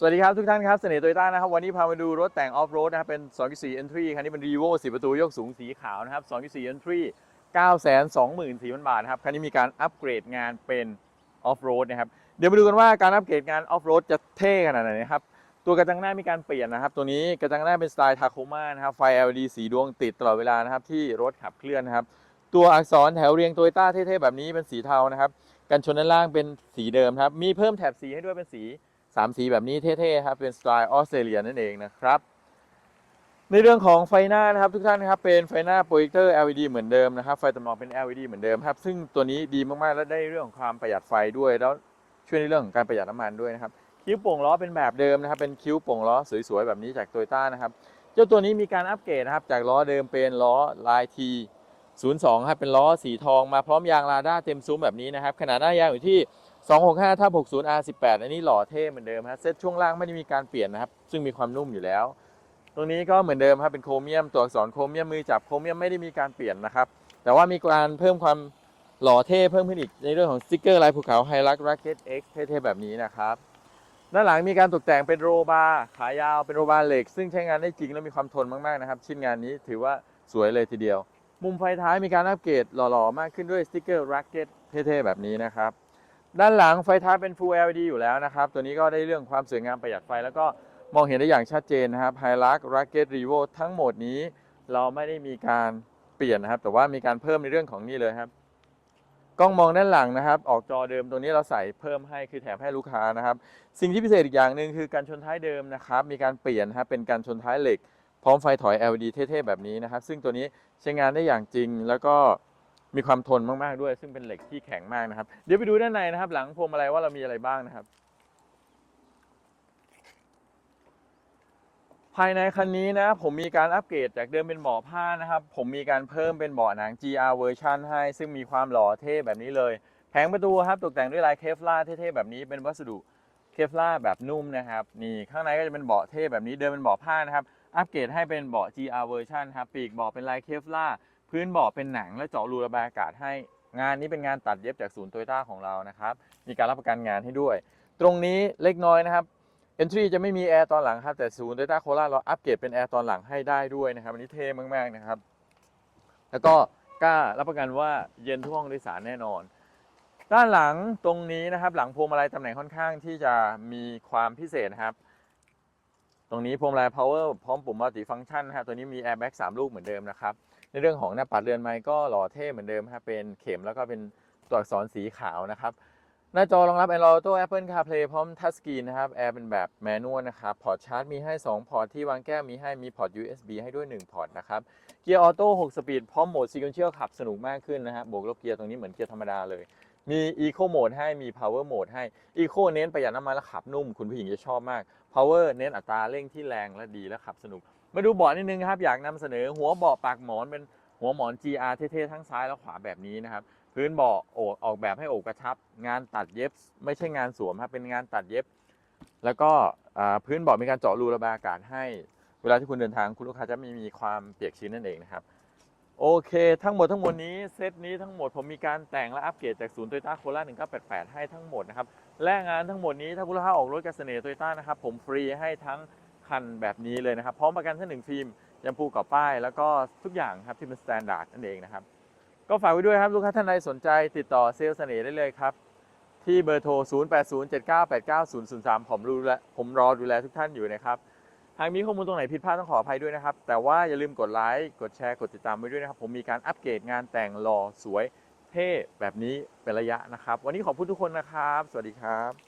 สวัสดีครับทุกท่านครับเสน่ห์โตโยต้านะครับวันนี้พามาดูรถแต่งออฟโรดนะครับเป็น2.4 Entry คันนี้เป็น Revo 4 ประตูยกสูงสีขาวนะครับ2.4 Entry 924,000 บาทนะครับคันนี้มีการอัปเกรดงานเป็นออฟโรดนะครับเดี๋ยวมาดูกันว่าการอัปเกรดงานออฟโรดจะเท่ขนาดไหนนะครับตัวกระจังหน้ามีการเปลี่ยนนะครับ ตัวนี้กระจังหน้าเป็นสไตล์ทาโคมานะครับไฟ LED สีดวงติดตลอดเวลานะครับที่รถขับเคลื่อนนะครับตัวอักษรแถวเรียงโตโยต้าเท่ๆแบบนี้เป็นสีเทานะครับกันชนด้านล่างเป็นสีเดิมครับมีเพิ่มแถบสีให้ด้วยเป็นสี สามสีแบบนี้เท่ๆครับเป็นสไตล์ออสเตรเลียนั่นเองนะครับ ในเรื่องของไฟหน้านะครับทุกท่านครับเป็นไฟหน้าโปรเจคเตอร์ LED เหมือนเดิมนะครับไฟตัดหมอกเป็น LED เหมือนเดิมครับ ซึ่งตัวนี้ดีมากๆ และได้เรื่องของความประหยัดไฟด้วย แล้วช่วยในเรื่องของการประหยัดน้ำมันด้วยนะครับคิ้วโป่งล้อเป็นแบบเดิมนะครับเป็นคิ้วโป่งล้อสวยๆแบบนี้จากโตโยต้านะครับเจ้าตัวนี้มีการอัปเกรดนะครับจากล้อเดิมเป็นล้อลาย T 02ครับเป็นล้อสีทองมาพร้อมยางลาด้าเต็มซุ้มแบบนี้นะครับขนาดหน้ายางอยู่ที่ 265ทับ60 R18 อันนี้หล่อเท่เหมือนเดิมฮะเซตช่วงล่างไม่ได้มีการเปลี่ยนนะครับ ซึ่งมีความนุ่มอยู่แล้ว ตรงนี้ก็เหมือนเดิมครับเป็นโครเมียมตัวอักษรโครเมียมมือจับโครเมียมไม่ได้มีการเปลี่ยนนะครับ แต่ว่ามีการเพิ่มความหล่อเท่เพิ่มขึ้นอีกในเรื่องของสติกเกอร์ลายภูเขาไฮรักรักเก็ตเอ็กซ์เท่ๆแบบนี้นะครับด้านหลังมีการตกแต่งเป็นโรบาร์ขายาวเป็นโรบาร์เหล็ก ซึ่งใช้งานได้จริงและมีความทนมากๆนะครับชิ้นงานนี้ถือว่าสวยเลยทีเดียว มุมไฟท้ายมีการอัปเกรดหล่อๆ มากขึ้นด้วยสติกเกอร์รักเก็ตเท่ๆแบบนี้นะครับ ด้านหลังไฟท้ายเป็น Full LED อยู่แล้วนะครับ ตัวนี้ก็ได้เรื่องความสวยงามประหยัดไฟ แล้วก็มองเห็นได้อย่างชัดเจนนะครับ h i l u x Rocket Revo ทั้งหมดนี้เราไม่ได้มีการเปลี่ยนนะครับ แต่ว่ามีการเพิ่มในเรื่องของนี่เลยครับกล้องมองด้านหลังนะครับ ออกจอเดิมตรงนี้เราใส่เพิ่มให้คือแถมให้ลูกค้านะครับ สิ่งที่พิเศษอีกอย่างหนึ่งคือการชนท้ายเดิมนะครับ มีการเปลี่ยนนะครับเป็นการชนท้ายเหล็ก พร้อมไฟถอย LED เท่ๆแบบนี้นะครับ ซึ่งตัวนี้ใช้งานได้อย่างจริงแล้วก็ มีความทนมากๆด้วย ซึ่งเป็นเหล็กที่แข็งมากนะครับ เดี๋ยวไปดูด้านในนะครับ หลังพวงมาลัยว่าเรามีอะไรบ้างนะครับ ภายในคันนี้นะ ผมมีการอัปเกรดจากเดิมเป็นเบาะผ้านะครับ ผมมีการเพิ่มเป็นเบาะหนัง GR เวอร์ชันให้ ซึ่งมีความหล่อเท่แบบนี้เลย แผงประตูครับตกแต่งด้วยลายเคฟลาเท่ๆแบบนี้เป็นวัสดุเคฟลาแบบนุ่มนะครับนี่ข้างในก็จะเป็นเบาะเท่แบบนี้เดิมเป็นเบาะผ้านะครับอัปเกรดให้เป็นเบาะ GR เวอร์ชันครับปีกเบาะเป็นลายเคฟลา พื้นเบาะเป็นหนังและเจาะรูระบายอากาศให้ งานนี้เป็นงานตัดเย็บจากศูนย์โตโยต้าของเรานะครับ มีการรับประกันงานให้ด้วย ตรงนี้เล็กน้อยนะครับ Entry จะไม่มีแอร์ตอนหลังครับ แต่ศูนย์โตโยต้าโคราชเราอัปเกรดเป็นแอร์ตอนหลังให้ได้ด้วยนะครับอันนี้เท่มากๆนะครับ แล้วก็กล้ารับประกันว่าเย็นทุกห้องโดยสารแน่นอน ด้านหลังตรงนี้นะครับ หลังพวงมาลัยตำแหน่งค่อนข้างที่จะมีความพิเศษนะครับ ตรงนี้พวงมาลัย power พร้อมปุ่ม multi function นะครับตัวนี้มี airbag 3ลูกเหมือนเดิมนะครับ ในเรื่องของหน้าปัดเรือนไม้ก็หล่อเท่เหมือนเดิมครับเป็นเข็มแล้วก็เป็นตัวอักษรสีขาวนะครับ หน้าจอรองรับ Android Auto Apple CarPlay พร้อม Touch Screen นะครับแอร์เป็นแบบแมนนวลนะครับพอร์ตชาร์จมีให้ 2 พอร์ตที่วางแก้วมีให้มีพอร์ต USB ให้ด้วย 1 พอร์ตนะครับเกียร์ออโต้6สปีดพร้อมโหมด Sequential ขับสนุกมากขึ้นนะฮะบวกลบเกียร์ตรงนี้เหมือนเกียร์ธรรมดาเลยมี Eco Mode ให้มี Power Mode ให้ Eco เน้นประหยัดน้ำมันและขับนุ่ม คุณผู้หญิงจะชอบมาก Power เน้นอัตราเร่งที่แรงและดีและขับสนุก มาดูเบาะนิดนึงครับ อยากนำเสนอหัวเบาะปากหมอนเป็นหัวหมอน GR เท่ๆทั้งซ้ายและขวาแบบนี้นะครับ พื้นเบาะโอกออกแบบให้โอกกระชับ งานตัดเย็บ ไม่ใช่งานสวมครับเป็นงานตัดเย็บ แล้วก็พื้นเบาะมีการเจาะรูระบายอากาศให้ เวลาที่คุณเดินทางคุณลูกค้าจะไม่มีความเปียกชื้นนั่นเองนะครับโอเค ทั้งหมดทั้งมวลนี้เซตนี้ทั้งหมดผมมีการแต่งและอัปเกรดจากศูนย์โตโยต้าโคราช1988 ให้ทั้งหมดนะครับ และงานทั้งหมดนี้ถ้าคุณลูกค้าออกรถกับเสน่ห์โตโยต้านะครับ ผมฟรีให้ทั้ง คันแบบนี้เลยนะครับ พร้อมประกันทั้งหนึ่งฟิล์มยำพูกับป้าย แล้วก็ทุกอย่างครับที่เป็นสแตนดาร์ดนั่นเองนะครับ ก็ฝากไว้ด้วยครับ ลูกค้าท่านใดสนใจติดต่อเซลล์เสน่ห์ได้เลยครับ ที่เบอร์โทร 0807989003 ผมรู้แลวผมรอดูแลทุกท่านอยู่นะครับ หากมีข้อมูลตรงไหนผิดพลาดต้องขออภัยด้วยนะครับ แต่ว่าอย่าลืมกดไลค์กดแชร์กดติดตามไว้ด้วยนะครับ ผมมีการอัปเกรดงานแต่งหล่อสวยเท่แบบนี้เป็นระยะนะครับ วันนี้ขอบคุณทุกคนนะครับ สวัสดีครับ